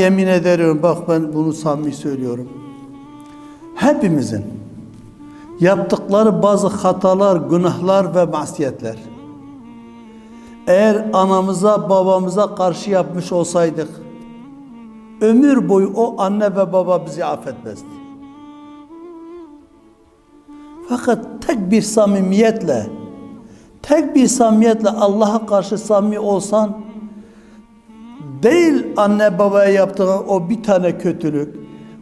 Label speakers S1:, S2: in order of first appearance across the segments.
S1: yemin ederim bak ben bunu samimi söylüyorum. Hepimizin yaptıkları bazı hatalar, günahlar ve masiyetler. Eğer anamıza, babamıza karşı yapmış olsaydık, ömür boyu o anne ve baba bizi affetmezdi. Fakat tek bir samimiyetle, tek bir samimiyetle Allah'a karşı samimi olsan, değil anne babaya yaptığın o bir tane kötülük,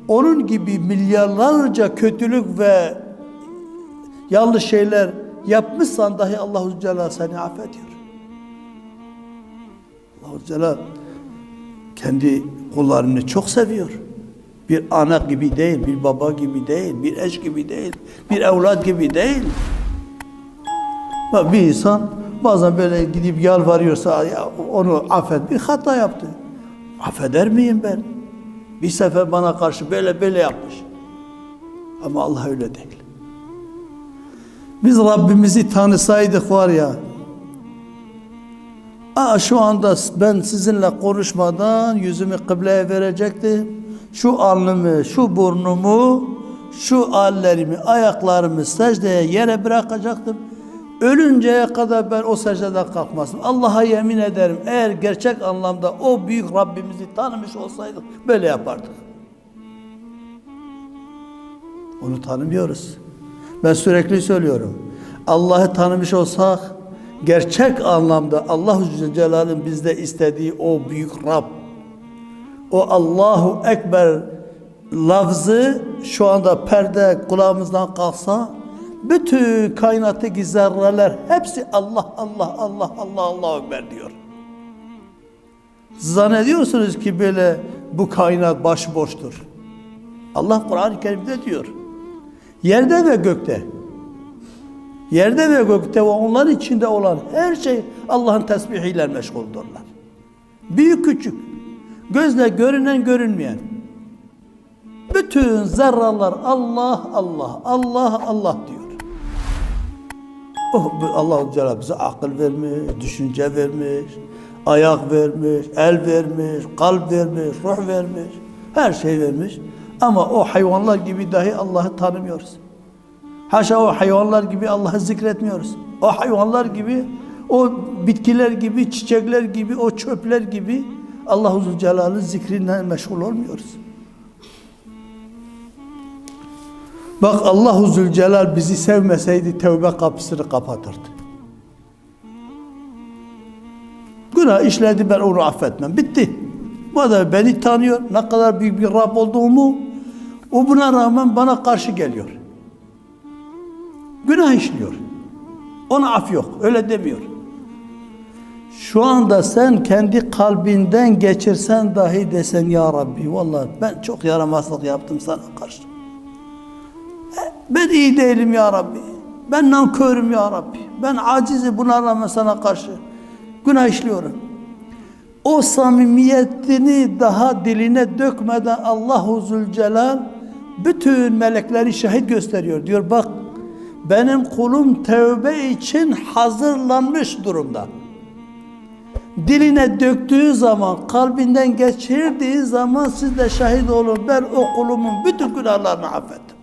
S1: onun gibi milyarlarca kötülük ve yanlış şeyler yapmışsan dahi Allahu Celal seni affediyor. Allahu Celal kendi kullarını çok seviyor. Bir ana gibi değil, bir baba gibi değil, bir eş gibi değil, bir evlat gibi değil. Bak bir insan bazen böyle gidip yalvarıyorsa ya onu affet, bir hata yaptı. Affeder miyim ben? Bir sefer bana karşı böyle böyle yapmış. Ama Allah öyle değil. Biz Rabbimizi tanısaydık var ya, Aa, şu anda ben sizinle konuşmadan yüzümü kıbleye verecektim. Şu alnımı, şu burnumu, şu hallerimi, ayaklarımı secdeye yere bırakacaktım. Ölünceye kadar ben o secdeden kalkmazdım. Allah'a yemin ederim eğer gerçek anlamda o büyük Rabbimizi tanımış olsaydık böyle yapardık. Onu tanımıyoruz. Ben sürekli söylüyorum. Allah'ı tanımış olsak gerçek anlamda Allahu Celal'in bizde istediği o büyük Rab o Allahu Ekber lafzı şu anda perde kulağımızdan kalksa bütün kainattaki zerreler hepsi Allah Allah Allah Allah Allah Ekber diyor. Zannediyorsunuz ki böyle bu kainat başıboştur. Allah Kur'an-ı Kerim'de diyor. Yerde ve gökte. Yerde ve gökte ve onların içinde olan her şey Allah'ın tesbihiyle meşguldurlar. Büyük küçük, gözle görünen görünmeyen. Bütün zerralar Allah Allah Allah Allah diyor. Oh, Allah Teala bize akıl vermiş, düşünce vermiş, ayak vermiş, el vermiş, kalp vermiş, ruh vermiş, her şey vermiş. Ama o hayvanlar gibi dahi Allah'ı tanımıyoruz. Haşa o hayvanlar gibi Allah'ı zikretmiyoruz. O hayvanlar gibi, o bitkiler gibi, çiçekler gibi, o çöpler gibi Allahu Zülcelal'ın zikrinden meşgul olmuyoruz. Bak Allahu Zülcelal bizi sevmeseydi tevbe kapısını kapatırdı. Günah işledi ben onu affetmem. Bitti. Bu adam beni tanıyor. Ne kadar büyük bir Rab olduğumu o buna rağmen bana karşı geliyor. Günah işliyor. Ona af yok. Öyle demiyor. Şu anda sen kendi kalbinden geçirsen dahi desen ya Rabbi vallahi ben çok yaramazlık yaptım sana karşı. Ben iyi değilim ya Rabbi. Ben nankörüm ya Rabbi. Ben acizi buna rağmen sana karşı günah işliyorum. O samimiyetini daha diline dökmeden Allahu Zülcelal bütün melekleri şahit gösteriyor. Diyor bak benim kulum tövbe için hazırlanmış durumda. Diline döktüğü zaman, kalbinden geçirdiği zaman siz de şahit olun. Ben o kulumun bütün günahlarını affettim.